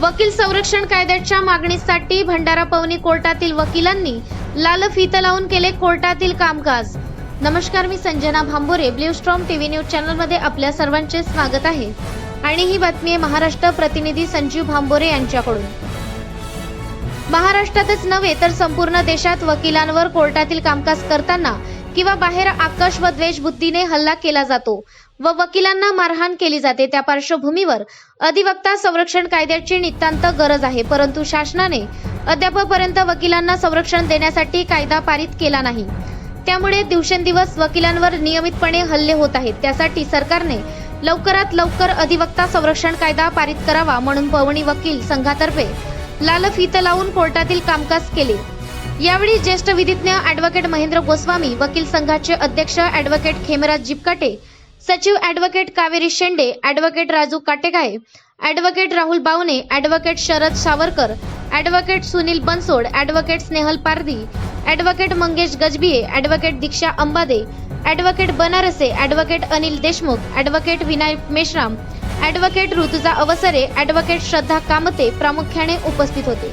वकील संरक्षण कायद्याच्या मागणीसाठी भंडारा पवनी कोर्टातील वकिलांनी लाल फीत लावून केले कोर्टातील कामकाज. नमस्कार मी Sanjana Bhambore Blue Storm TV news चॅनलमध्ये आपल्या सर्वांचे स्वागत आहे. आणि ही बातमी आहे महाराष्ट्र प्रतिनिधी संजीव भांबोरे यांच्याकडून. महाराष्ट्रातच नव्हे तर संपूर्ण देशात वकिलांवर कोर्टातील कामकाज करताना किंवा बाहेर आकर्ष व द्वेषबुद्धीने हल्ला केला जातो व वकिलांना मारहाण केली जाते त्या पार्श्वभूमीवर. अधिवक्ता संरक्षण कायद्याची नितांत गरज आहे परंतु शासनाने अद्यापपर्यंत वकिलांना संरक्षण देण्यासाठी कायदा पारित केला नाही. त्यामुळे दिवसेंदिवस वकिलांवर नियमितपणे हल्ले होत आहेत. त्यासाठी सरकारने लवकरात लवकर अधिवक्ता संरक्षण कायदा पारित करावा म्हणून पवनी वकील संघातर्फे लाल फीत लावून कोर्टातील कामकाज केले. यावेळी ज्येष्ठ विधिज्ञ ॲडव्होकेट महेंद्र गोस्वामी वकील संघाचे अध्यक्ष ॲडव्होकेट खेमराज जिपकाटे सचिव advocate Kaveri Shende advocate Raju Kategaye advocate Rahul Bawane advocate Sharad Savarkar advocate Sunil Bansod advocate Snehal Pardhi advocate Mangesh Gajbiye advocate Diksha Ambade advocate Banarase advocate Anil Deshmukh advocate Vinayak Meshram advocate Rutuja Awasare advocate Shraddha कामते प्रामुख्याने उपस्थित होते.